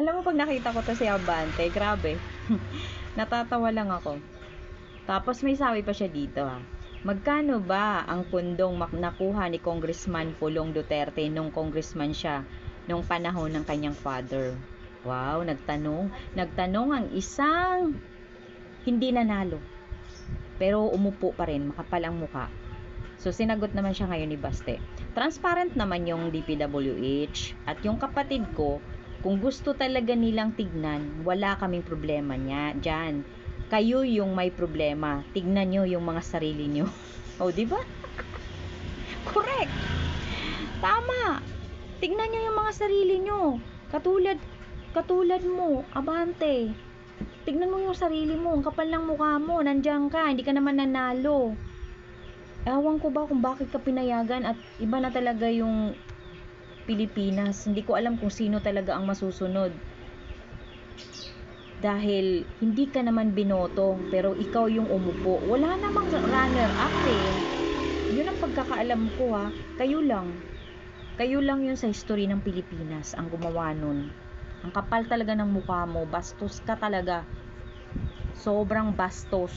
Alam mo, pag nakita ko to si Abante, grabe. Natatawa lang ako. Tapos may sabi pa siya dito ha. Magkano ba ang pundong nakuha ni Congressman Pulong Duterte nung congressman siya nung panahon ng kanyang father? Wow, nagtanong. Nagtanong ang isang hindi nanalo. Pero umupo pa rin, makapal ang muka. So, sinagot naman siya ngayon ni Baste. Transparent naman yung DPWH at yung kapatid ko, kung gusto talaga nilang tignan, wala kaming problema niya dyan. Kayo yung may problema. Tignan nyo yung mga sarili nyo. o, di ba? Correct. Tama. Tignan nyo yung mga sarili nyo. Katulad, katulad mo, abante. Tignan mo yung sarili mo. Ang kapal ng mukha mo. Nandiyan ka. Hindi ka naman nanalo. Ewan ko ba kung bakit ka pinayagan at iba na talaga yung Pilipinas. Hindi ko alam kung sino talaga ang masusunod. Dahil hindi ka naman binoto, pero ikaw yung umupo. Wala namang runner-up eh. Yun ang pagkakaalam ko ha. Kayo lang. Kayo lang yun sa history ng Pilipinas ang gumawa nun. Ang kapal talaga ng mukha mo. Bastos ka talaga. Sobrang bastos.